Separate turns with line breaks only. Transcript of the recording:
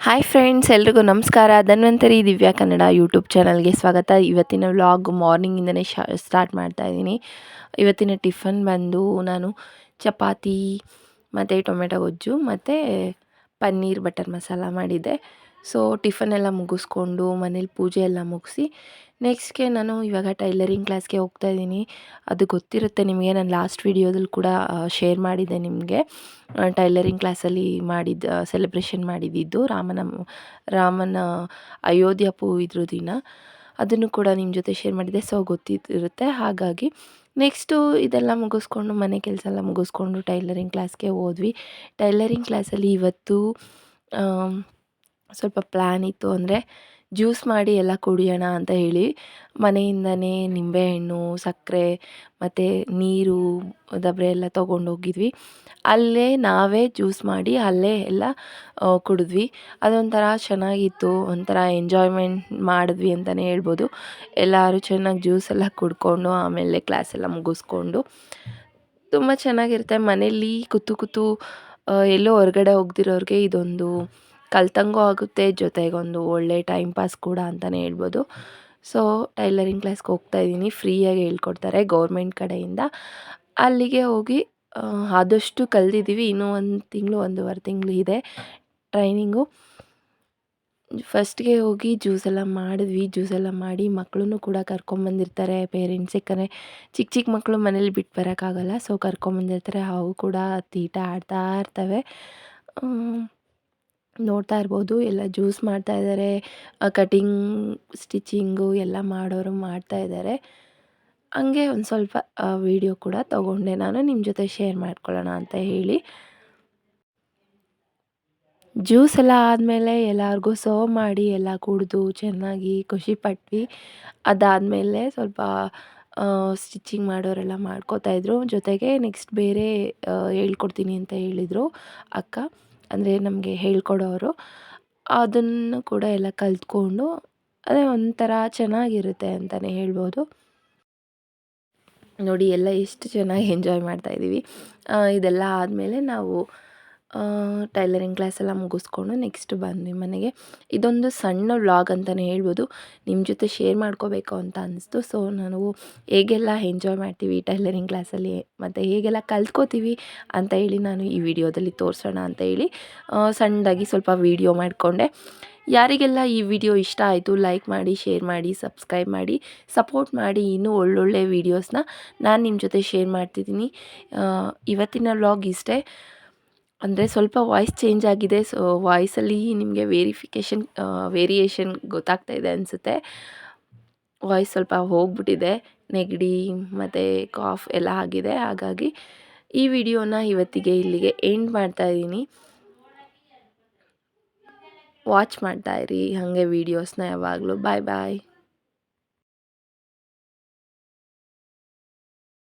Hi friends ಎಲ್ರಿಗೂ ನಮಸ್ಕಾರ. Dhanvantari, Divya Kannada YouTube ಚಾನಲ್ಗೆ ಸ್ವಾಗತ. ಇವತ್ತಿನ ವ್ಲಾಗ್ ಮಾರ್ನಿಂಗಿಂದನೇ ಶ ಸ್ಟಾರ್ಟ್ ಮಾಡ್ತಾ ಇದ್ದೀನಿ. ಇವತ್ತಿನ ಟಿಫನ್ ಬಂದು ನಾನು ಚಪಾತಿ, ಮತ್ತು ಟೊಮೆಟೊ ಗೊಜ್ಜು, ಮತ್ತು ಪನ್ನೀರ್ ಬಟರ್ ಮಸಾಲ ಮಾಡಿದ್ದೆ. ಸೊ ಟಿಫನ್ ಎಲ್ಲ ಮುಗಿಸ್ಕೊಂಡು, ಮನೇಲಿ ಪೂಜೆ ಎಲ್ಲ ಮುಗಿಸಿ ನೆಕ್ಸ್ಟ್ಗೆ ನಾನು ಇವಾಗ ಟೈಲರಿಂಗ್ ಕ್ಲಾಸ್ಗೆ ಹೋಗ್ತಾ ಇದ್ದೀನಿ. ಅದು ಗೊತ್ತಿರುತ್ತೆ ನಿಮಗೆ, ನಾನು ಲಾಸ್ಟ್ ವೀಡಿಯೋದಲ್ಲಿ ಕೂಡ ಶೇರ್ ಮಾಡಿದ್ದೆ ನಿಮಗೆ. ಟೈಲರಿಂಗ್ ಕ್ಲಾಸಲ್ಲಿ ಮಾಡಿದ್ದ ಸೆಲೆಬ್ರೇಷನ್ ಮಾಡಿದ್ದಿದ್ದು ರಾಮನ ರಾಮನ ಅಯೋಧ್ಯ ಪೂ ಇದ್ರ ದಿನ. ಅದನ್ನು ಕೂಡ ನಿಮ್ಮ ಜೊತೆ ಶೇರ್ ಮಾಡಿದ್ದೆ ಸೊ ಗೊತ್ತಿರುತ್ತೆ. ಹಾಗಾಗಿ ನೆಕ್ಸ್ಟು ಇದೆಲ್ಲ ಮುಗಿಸ್ಕೊಂಡು, ಮನೆ ಕೆಲಸ ಎಲ್ಲ ಮುಗಿಸ್ಕೊಂಡು ಟೈಲರಿಂಗ್ ಕ್ಲಾಸ್ಗೆ ಹೋದ್ವಿ. ಟೈಲರಿಂಗ್ ಕ್ಲಾಸಲ್ಲಿ ಇವತ್ತು ಸ್ವಲ್ಪ ಪ್ಲ್ಯಾನ್ ಇತ್ತು ಅಂದರೆ ಜ್ಯೂಸ್ ಮಾಡಿ ಎಲ್ಲ ಕುಡಿಯೋಣ ಅಂತ ಹೇಳಿ ಮನೆಯಿಂದನೇ ನಿಂಬೆಹಣ್ಣು, ಸಕ್ಕರೆ ಮತ್ತು ನೀರು ದಬ್ರೆ ಎಲ್ಲ ತೊಗೊಂಡೋಗಿದ್ವಿ ಅಲ್ಲೇ ನಾವೇ ಜ್ಯೂಸ್ ಮಾಡಿ ಅಲ್ಲೇ ಎಲ್ಲ ಕುಡಿದ್ವಿ. ಅದೊಂಥರ ಚೆನ್ನಾಗಿತ್ತು, ಒಂಥರ ಎಂಜಾಯ್ಮೆಂಟ್ ಮಾಡಿದ್ವಿ ಅಂತಲೇ ಹೇಳ್ಬೋದು. ಎಲ್ಲರೂ ಚೆನ್ನಾಗಿ ಜ್ಯೂಸ್ ಎಲ್ಲ ಕುಡ್ಕೊಂಡು ಆಮೇಲೆ ಕ್ಲಾಸ್ ಎಲ್ಲ ಮುಗಿಸ್ಕೊಂಡು ತುಂಬ ಚೆನ್ನಾಗಿರುತ್ತೆ. ಮನೇಲಿ ಕೂತು ಕೂತು ಎಲ್ಲೋ ಹೊರಗಡೆ ಹೋಗ್ದಿರೋರಿಗೆ ಇದೊಂದು ಕಲ್ತಂಗೂ ಆಗುತ್ತೆ ಜೊತೆಗೆ ಒಂದು ಒಳ್ಳೆ ಟೈಮ್ ಪಾಸ್ ಕೂಡ ಅಂತಲೇ ಹೇಳ್ಬೋದು. ಸೊ ಟೈಲರಿಂಗ್ ಕ್ಲಾಸ್ಗೆ ಹೋಗ್ತಾ ಇದ್ದೀನಿ. ಫ್ರೀಯಾಗಿ ಹೇಳ್ಕೊಡ್ತಾರೆ ಗೌರ್ಮೆಂಟ್ ಕಡೆಯಿಂದ. ಅಲ್ಲಿಗೆ ಹೋಗಿ ಆದಷ್ಟು ಕಲ್ತಿದ್ದೀವಿ ಇನ್ನೂ ಒಂದು ತಿಂಗಳು, ಒಂದೂವರೆ ತಿಂಗಳು ಇದೆ ಟ್ರೈನಿಂಗು ಫಸ್ಟ್ಗೆ ಹೋಗಿ ಜ್ಯೂಸ್ ಎಲ್ಲ ಮಾಡಿದ್ವಿ. ಜ್ಯೂಸ್ ಎಲ್ಲ ಮಾಡಿ ಮಕ್ಕಳನ್ನು ಕೂಡ ಕರ್ಕೊಂಬಂದಿರ್ತಾರೆ ಪೇರೆಂಟ್ಸ್ ಯಾಕಂದರೆ ಚಿಕ್ಕ ಚಿಕ್ಕ ಮಕ್ಕಳು ಮನೇಲಿ ಬಿಟ್ಟು ಬರೋಕ್ಕಾಗಲ್ಲ. ಸೊ ಕರ್ಕೊಂಬಂದಿರ್ತಾರೆ. ಅವು ಕೂಡ ತೀಟ ಆಡ್ತಾ ಇರ್ತವೆ. ನೋಡ್ತಾ ಇರ್ಬೋದು, ಎಲ್ಲ ಜ್ಯೂಸ್ ಮಾಡ್ತಾ ಇದ್ದಾರೆ ಕಟಿಂಗ್, ಸ್ಟಿಚಿಂಗು ಎಲ್ಲ ಮಾಡೋರು ಮಾಡ್ತಾ ಇದ್ದಾರೆ ಹಂಗೆ ಒಂದು ಸ್ವಲ್ಪ ವೀಡಿಯೋ ಕೂಡ ತಗೊಂಡೆ ನಾನು ನಿಮ್ಮ ಜೊತೆ ಶೇರ್ ಮಾಡ್ಕೊಳ್ಳೋಣ ಅಂತ ಹೇಳಿ. ಜ್ಯೂಸ್ ಎಲ್ಲ ಆದಮೇಲೆ ಎಲ್ಲರಿಗೂ ಸರ್ವ್ ಮಾಡಿ, ಎಲ್ಲ ಕುಡಿದು ಚೆನ್ನಾಗಿ ಖುಷಿಪಟ್ವಿ ಅದಾದಮೇಲೆ ಸ್ವಲ್ಪ ಸ್ಟಿಚಿಂಗ್ ಮಾಡೋರೆಲ್ಲ ಮಾಡ್ಕೋತಾಯಿದ್ರು ಜೊತೆಗೆ ನೆಕ್ಸ್ಟ್ ಬೇರೆ ಹೇಳ್ಕೊಡ್ತೀನಿ ಅಂತ ಹೇಳಿದರು ಅಕ್ಕ. ಅಂದರೆ ನಮಗೆ ಹೇಳ್ಕೊಡೋರು, ಅದನ್ನು ಕೂಡ ಎಲ್ಲ ಕಲಿತ್ಕೊಂಡು ಅದೇ ಒಂಥರ ಚೆನ್ನಾಗಿರುತ್ತೆ ಅಂತಲೇ ಹೇಳ್ಬೋದು. ನೋಡಿ, ಎಲ್ಲ ಎಷ್ಟು ಚೆನ್ನಾಗಿ ಎಂಜಾಯ್ ಮಾಡ್ತಾಯಿದ್ದೀವಿ ಇದೆಲ್ಲ ಆದಮೇಲೆ ನಾವು ಟೈಲರಿಂಗ್ ಕ್ಲಾಸೆಲ್ಲ ಮುಗಿಸ್ಕೊಂಡು ನೆಕ್ಸ್ಟ್ ಬಂದ್ವಿ ಮನೆಗೆ. ಇದೊಂದು ಸಣ್ಣ ವ್ಲಾಗ್ ಅಂತಲೇ ಹೇಳ್ಬೋದು. ನಿಮ್ಮ ಜೊತೆ ಶೇರ್ ಮಾಡ್ಕೋಬೇಕು ಅಂತ ಅನ್ನಿಸ್ತು ಸೊ ನಾವು ಹೇಗೆಲ್ಲ ಎಂಜಾಯ್ ಮಾಡ್ತೀವಿ ಟೈಲರಿಂಗ್ ಕ್ಲಾಸಲ್ಲಿ? ಮತ್ತು ಹೇಗೆಲ್ಲ ಕಲ್ತ್ಕೋತೀವಿ ಅಂತ ಹೇಳಿ ನಾನು ಈ ವಿಡಿಯೋದಲ್ಲಿ ತೋರಿಸೋಣ ಅಂತ ಹೇಳಿ ಸಣ್ಣದಾಗಿ ಸ್ವಲ್ಪ ವೀಡಿಯೋ ಮಾಡಿಕೊಂಡೆ. ಯಾರಿಗೆಲ್ಲ ಈ ವಿಡಿಯೋ ಇಷ್ಟ ಆಯಿತು, ಲೈಕ್ ಮಾಡಿ, ಶೇರ್ ಮಾಡಿ, ಸಬ್ಸ್ಕ್ರೈಬ್ ಮಾಡಿ, ಸಪೋರ್ಟ್ ಮಾಡಿ ಇನ್ನೂ ಒಳ್ಳೊಳ್ಳೆ ವೀಡಿಯೋಸ್ನ ನಾನು ನಿಮ್ಮ ಜೊತೆ ಶೇರ್ ಮಾಡ್ತಿದ್ದೀನಿ. ಇವತ್ತಿನ ವ್ಲಾಗ್ ಇಷ್ಟೇ. ಅಂದರೆ ಸ್ವಲ್ಪ ವಾಯ್ಸ್ ಚೇಂಜ್ ಆಗಿದೆ. ಸೊ ವಾಯ್ಸಲ್ಲಿ ನಿಮಗೆ ವೇರಿಫಿಕೇಷನ್ ವೇರಿಯೇಷನ್ ಗೊತ್ತಾಗ್ತಾ ಇದೆ ಅನಿಸುತ್ತೆ. ವಾಯ್ಸ್ ಸ್ವಲ್ಪ ಹೋಗ್ಬಿಟ್ಟಿದೆ. ನೆಗಡಿ, ಮತ್ತು ಕಾಫ್ ಎಲ್ಲ ಆಗಿದೆ. ಹಾಗಾಗಿ ಈ ವಿಡಿಯೋನ ಇವತ್ತಿಗೆ ಇಲ್ಲಿಗೆ ಎಂಡ್ ಮಾಡ್ತಾ ಇದ್ದೀನಿ. ವಾಚ್ ಮಾಡ್ತಾಯಿರಿ ಹಾಗೆ ವೀಡಿಯೋಸ್ನ ಯಾವಾಗಲೂ. ಬಾಯ್ ಬಾಯ್